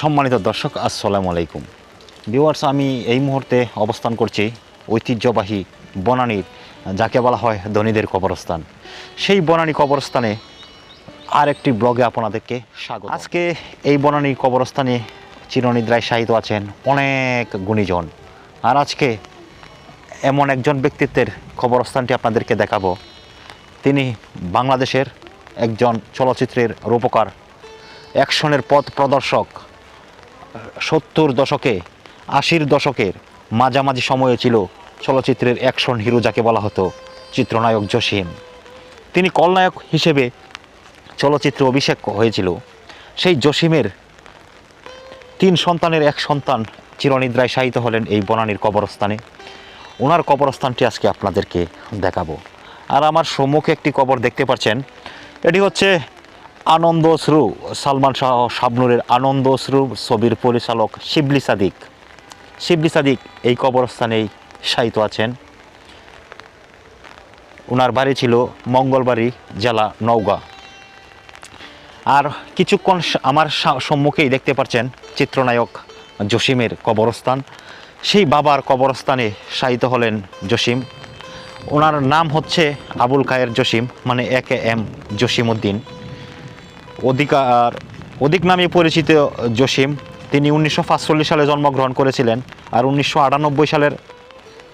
সম্মানিত দর্শক, আসসালামু আলাইকুম। ভিউয়ার্স, আমি এই মুহূর্তে অবস্থান করছি ঐতিহ্যবাহী বনানীর যাকে বলা হয় ধনীদের কবরস্থান। সেই বনানী কবরস্থানে আরেকটি ব্লগে আপনাদেরকে স্বাগত। আজকে এই বনানী কবরস্থানে চিরনিদ্রায় শায়িত আছেন অনেক গুণীজন। আর আজকে এমন একজন ব্যক্তিত্বের কবরস্থানটি আপনাদেরকে দেখাবো। তিনি বাংলাদেশের একজন চলচ্চিত্রের রূপকার, অ্যাকশনের পথ প্রদর্শক সত্তর দশকে, আশির দশকের মাঝামাঝি সময়ে ছিল চলচ্চিত্রের অ্যাকশন হিরো যাকে বলা হতো চিত্রনায়ক জসিম। তিনি কলনায়ক হিসেবে চলচ্চিত্রে অভিষেক হয়েছিল। সেই জসিমের তিন সন্তানের এক সন্তান চিরনিদ্রায় শায়িত হলেন এই বনানীর কবরস্থানে। ওনার কবরস্থানটি আজকে আপনাদেরকে দেখাবো। আর আমার সম্মুখে একটি কবর দেখতে পাচ্ছেন, এটি হচ্ছে আনন্দশ্রু, সালমান শাহ শাবনুরের আনন্দশ্রু, ছবির পরিচালক শিবলি সাদিক। শিবলি সাদিক এই কবরস্থানেই শায়িত আছেন। ওনার বাড়ি ছিল মঙ্গলবাড়ি জেলা নওগাঁ। আর কিছুক্ষণ আমার সম্মুখেই দেখতে পাচ্ছেন চিত্রনায়ক জসিমের কবরস্থান। সেই বাবার কবরস্থানে শায়িত হলেন জসিম। ওনার নাম হচ্ছে আবুল কায়ের জসিম মানে একে এম জসিম উদ্দিন অধিকার অধিক নামে পরিচিত জসিম, তিনি উনিশশো সালে জন্মগ্রহণ করেছিলেন আর উনিশশো আটানব্বই সালের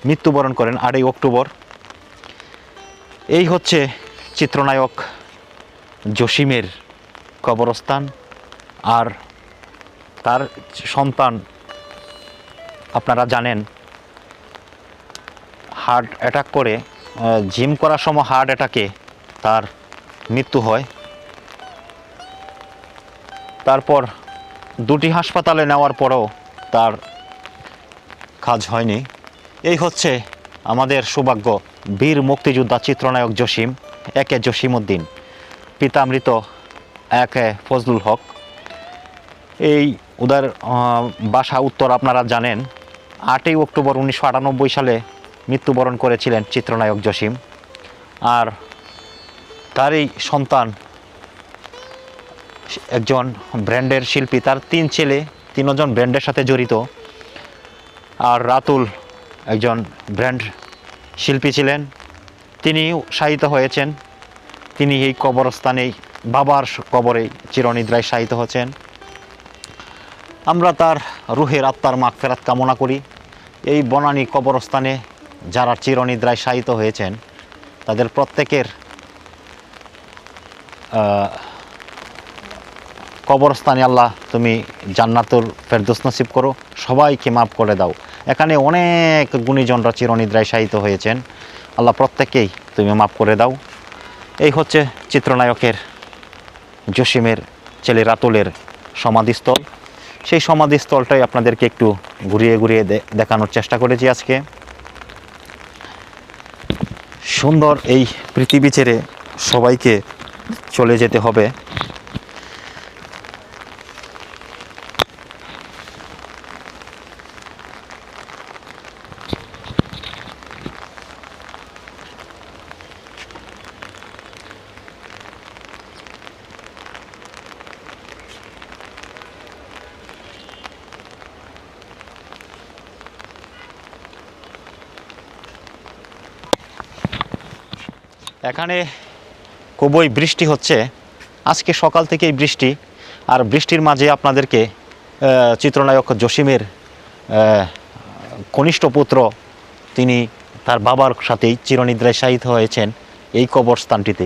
মৃত্যুবরণ করেন আটই অক্টোবর। এই হচ্ছে চিত্রনায়ক জসিমের কবরস্থান আর তার সন্তান, আপনারা জানেন, হার্ট অ্যাটাক করে জিম করার সময় হার্ট অ্যাটাকে তার মৃত্যু হয়। তারপর দুটি হাসপাতালে নেওয়ার পরও তার কাজ হয়নি। এই হচ্ছে আমাদের সৌভাগ্য বীর মুক্তিযোদ্ধা চিত্রনায়ক জসিম, একে জসিম উদ্দিন পিতামৃত একে ফজলুল হক। এই উদার বাসা উত্তর আপনারা জানেন, আটই অক্টোবর উনিশশো আটানব্বই সালে মৃত্যুবরণ করেছিলেন চিত্রনায়ক জসিম। আর তারই সন্তান একজন ব্র্যান্ডের শিল্পী, তার তিন ছেলে, তিনজন ব্র্যান্ডের সাথে জড়িত। আর রাতুল একজন ব্র্যান্ড শিল্পী ছিলেন। তিনি শায়িত হয়েছেন। তিনি এই কবরস্থানেই, বাবার কবরে চিরনিদ্রায় শায়িত হচ্ছেন। আমরা তার রুহের আত্মার মাগফেরাত কামনা করি। এই বনানী কবরস্থানে যারা চিরনিদ্রায় শায়িত হয়েছেন, তাদের প্রত্যেকের কবরস্থানে আল্লাহ তুমি জান্নাতুল ফেরদৌস নসিব করো, সবাইকে মাফ করে দাও। এখানে অনেক গুণীজনরা চিরনিদ্রায় শায়িত হয়েছেন। আল্লাহ প্রত্যেককেই তুমি মাফ করে দাও। এই হচ্ছে চিত্রনায়কের, জসিমের ছেলে রাতুলের সমাধিস্থল। সেই সমাধিস্থলটাই আপনাদেরকে একটু ঘুরিয়ে ঘুরিয়ে দেখানোর চেষ্টা করেছি আজকে। সুন্দর এই পৃথিবী ছেড়ে সবাইকে চলে যেতে হবে। এখানে খুবই বৃষ্টি হচ্ছে। আজকে সকাল থেকেই বৃষ্টি, আর বৃষ্টির মাঝে আপনাদেরকে চিত্রনায়ক জসিমের কনিষ্ঠ পুত্র, তিনি তার বাবার সাথেই চিরনিদ্রায় শায়িত হয়েছেন এই কবরস্থানটিতেই